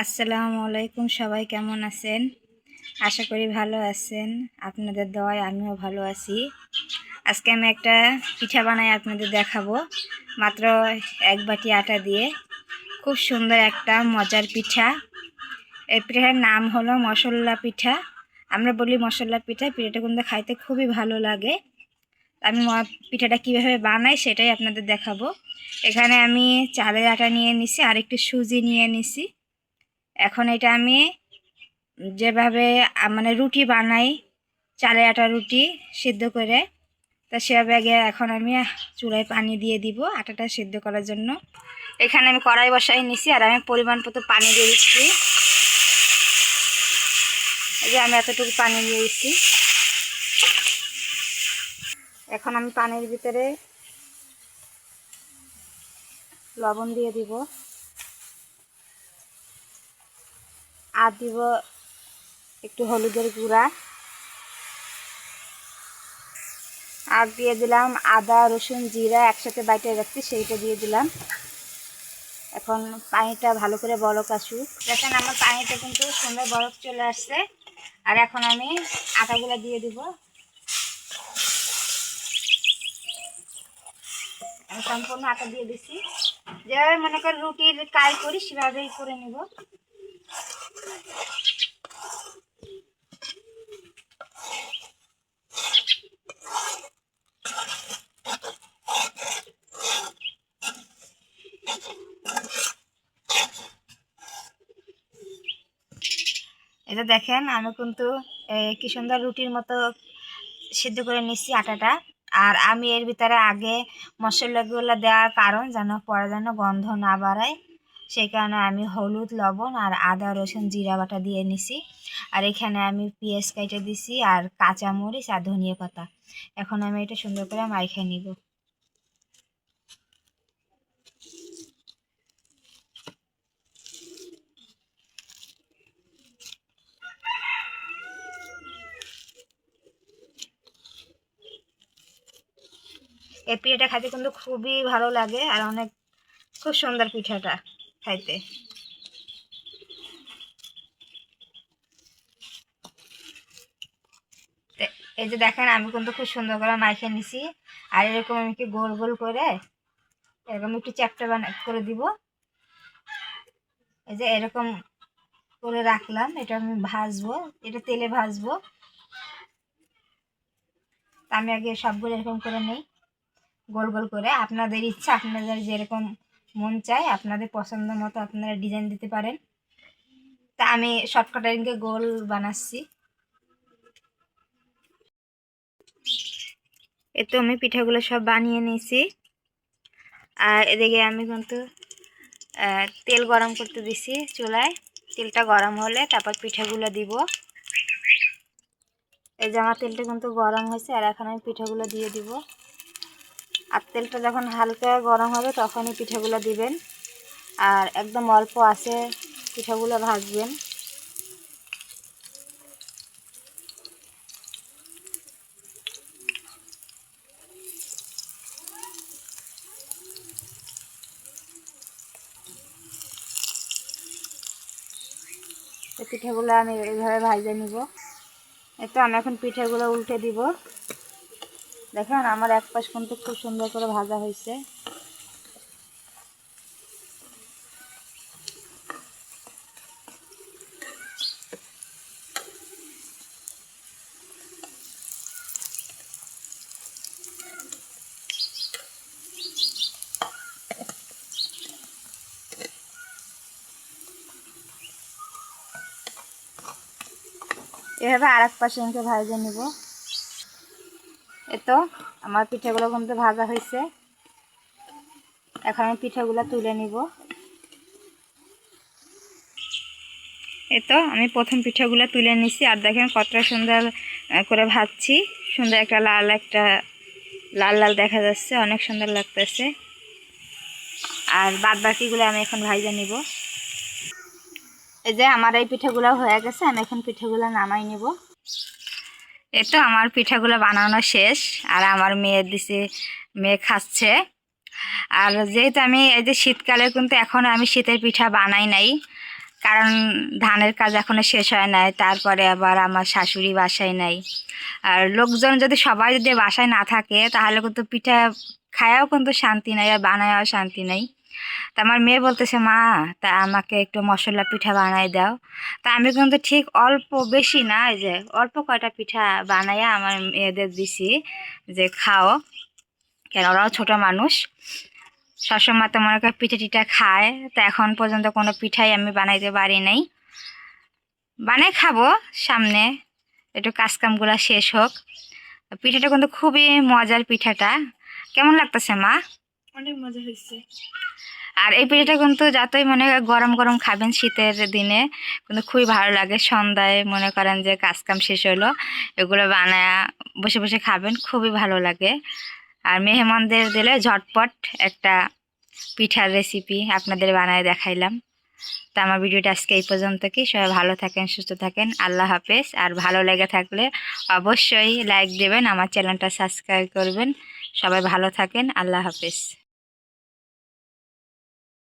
আসসালামু আলাইকুম, সবাই কেমন আছেন? আশা করি ভালো আছেন। আপনাদের দয় আমিও ভালো আছি। আজকে আমি একটা পিঠা বানাই আপনাদের দেখাবো। মাত্র এক বাটি আটা দিয়ে। খুব সুন্দর একটা মজার পিঠা। এই পিঠার নাম হলো মশলা পিঠা। আমরা বলি মশলা পিঠা, পিঠাটা কিন্তু খাইতে খুবই ভালো লাগে। আমি পিঠাটা কীভাবে বানাই সেটাই আপনাদের দেখাবো। এখানে আমি চালের আটা নিয়ে নিছি আর একটু সুজি নিয়ে নিছি। এখন এটা আমি যেভাবে মানে রুটি বানাই, চালের আটা রুটি সিদ্ধ করে, তা সেভাবে আগে এখন আমি চুলায় পানি দিয়ে দিব আটাটা সিদ্ধ করার জন্য। এখানে আমি কড়াই বসাই নিছি আর আমি পরিমাণ মতো পানি দিয়ে দিচ্ছি। এই যে আমি এতটুকু পানি দিয়ে দিচ্ছি। এখন আমি পানির ভিতরে লবণ দিয়ে দিব। আর দিব একটু হলুদের গুঁড়া। আর দিয়ে দিলাম আদা, রসুন, জিরা একসাথে বাইটে রাখছি, সেইটা দিয়ে দিলাম। এখন পানিটা ভালো করে বরফ আসুক। দেখেন আমার পানিটা কিন্তু সুন্দর বরফ চলে আসছে। আর এখন আমি আটাগুলো দিয়ে দিব। আমি সম্পূর্ণ আটা দিয়ে দিচ্ছি যেভাবে মনে করেন রুটির কাজ করি, সেভাবেই করে নিব। এটা দেখেন, আমি কিন্তু কি সুন্দর রুটির মতো সিদ্ধ করে নিচ্ছি আটাটা। আর আমি এর ভিতরে আগে মশলাগুলো দেওয়ার কারণ যেন পরে যেন গন্ধ না বাড়ায়, সেই কারণে আমি হলুদ, লবণ আর আদা, রসুন, জিরা বাটা দিয়ে নিছি। আর এখানে আমি পেঁয়াজ কেটে দিছি আর কাঁচা মরিচ আর ধনিয়া পাতা। এখন আমি এটা সুন্দর করে মাইখে নিব। এই পিঠাটা খাইতে কিন্তু খুবই ভালো লাগে আর অনেক খুব সুন্দর পিঠাটা খাইতে। এই যে দেখেন, আমি কিন্তু খুব সুন্দর করে মাইখে নিছি। আর এরকম আমি কি গোল গোল করে এরকম একটু চ্যাপটা বানা, করে দিব। এই যে এরকম করে রাখলাম, এটা আমি ভাজবো, এটা তেলে ভাজবো। আমি আগে সবগুলো এরকম করে নেই। গোল গোল করে। আপনাদের ইচ্ছা, আপনাদের যেরকম মন চায়, আপনাদের পছন্দ মতো আপনারা ডিজাইন দিতে পারেন। তা আমি শর্টকাটারিংকে গোল বানাচ্ছি। এ তো আমি পিঠাগুলো সব বানিয়ে নিয়েছি। আর এদিকে আমি কিন্তু তেল গরম করতে দিছি চুলায়। তেলটা গরম হলে তারপর পিঠাগুলো দিব। এই জামা তেলটা কিন্তু গরম হয়েছে, আর এখন আমি পিঠাগুলো দিয়ে দিব। আর তেলটা যখন হালকা গরম হবে তখনই পিঠাগুলো দিবেন। আর একদম অল্প আছে পিঠাগুলো ভাজবেন। পিঠাগুলো আমি এইভাবে ভাজে নিব। এই আমি এখন পিঠেগুলো উল্টে দিব। দেখেন, আমার এক পাশ কিন্তু খুব সুন্দর করে ভাজা হয়েছে। এভাবে আর এক পাশে আমাকে ভাজে নিব। এতো, আমার পিঠাগুলো কিন্তু ভাজা হয়েছে। এখন আমি পিঠাগুলো তুলে নিব। এতো, আমি প্রথম পিঠাগুলো তুলে নিছি। আর দেখেন কতটা সুন্দর করে ভাজছি। সুন্দর একটা লাল একটা, লাল লাল দেখা যাচ্ছে। অনেক সুন্দর লাগতেছে। আর বাদ বাকিগুলো আমি এখন ভাইজা নিব। এই যে আমার এই পিঠাগুলো হয়ে গেছে, আমি এখন পিঠাগুলো নামাই নিব। এই তো আমার পিঠাগুলো বানানো শেষ, আর আমার মেয়ের দিছে, মেয়ে খাচ্ছে। আর যেহেতু আমি এই যে শীতকালে কিন্তু এখন আমি শীতের পিঠা বানাই নাই, কারণ ধানের কাজ এখনও শেষ হয় নাই, তারপরে আবার আমার শাশুড়ি বাসায় নাই। আর লোকজন যদি সবাই যদি বাসায় না থাকে, তাহলে কিন্তু পিঠা খায়াও কিন্তু শান্তি নাই, আর বানায়াও শান্তি নাই। তা আমার মেয়ে বলতেছে, মা, তা আমাকে একটু মশলা পিঠা বানাই দাও। তা আমি কিন্তু ঠিক অল্প, বেশি না যে অল্প কয়টা পিঠা বানাইয়া আমার মেয়েদের দিছি যে খাও। কেন, ওরাও ছোট মানুষ। সবসময় তো মনে করে পিঠা টিঠা খায়। তা এখন পর্যন্ত কোনো পিঠাই আমি বানাইতে পারি নাই। বানাই খাব সামনে, একটু কাজকামগুলো শেষ হোক। পিঠাটা কিন্তু খুবই মজার পিঠাটা। কেমন লাগতেছে, মা? অনেক মজা হয়েছে। আর এই পিঠাটা কিন্তু যতই মনে গরম গরম খাবেন শীতের দিনে, কিন্তু খুবই ভালো লাগে। সন্ধ্যায় মনে করেন যে কাজকাম শেষ হলো, এগুলো বানায়া বসে বসে খাবেন, খুবই ভালো লাগে। আর মেহমানদের দিলে ঝটপট একটা পিঠার রেসিপি আপনাদের বানায় দেখাইলাম। তো আমার ভিডিওটা আজকে এই পর্যন্ত কি সবাই ভালো থাকেন, সুস্থ থাকেন। আল্লাহ হাফেজ। আর ভালো লেগে থাকলে অবশ্যই লাইক দেবেন, আমার চ্যানেলটা সাবস্ক্রাইব করবেন। সবাই ভালো থাকেন। আল্লাহ হাফেজ।